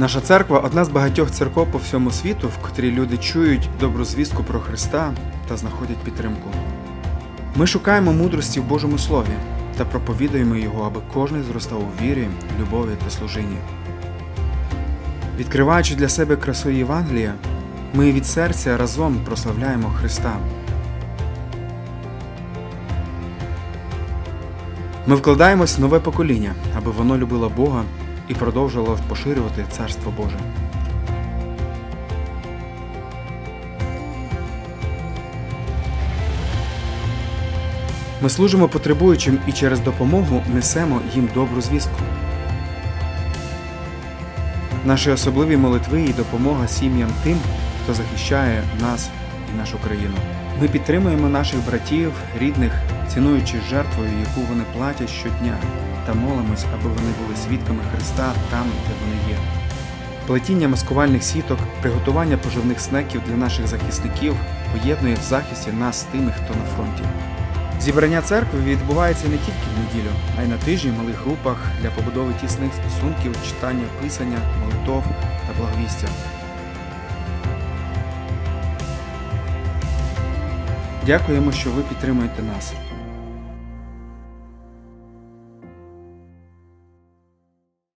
Наша церква одна з багатьох церков по всьому світу, в котрій люди чують добру звістку про Христа та знаходять підтримку. Ми шукаємо мудрості в Божому Слові та проповідуємо його, аби кожен зростав у вірі, любові та служінні. Відкриваючи для себе красу Євангелія, ми від серця разом прославляємо Христа. Ми вкладаємось в нове покоління, аби воно любило Бога і продовжувало поширювати Царство Боже. Ми служимо потребуючим і через допомогу несемо їм добру звістку. Наші особливі молитви і допомога сім'ям тим, хто захищає нас і нашу країну. Ми підтримуємо наших братів, рідних, цінуючи жертвою, яку вони платять щодня, та молимось, аби вони були свідками Христа там, де вони є. Плетіння маскувальних сіток, приготування поживних снеків для наших захисників поєднує в захисті нас з тими, хто на фронті. Зібрання церкви відбувається не тільки в неділю, а й на тижні в малих групах для побудови тісних стосунків, читання писання, молитов та благовістя. Дякуємо, що ви підтримуєте нас.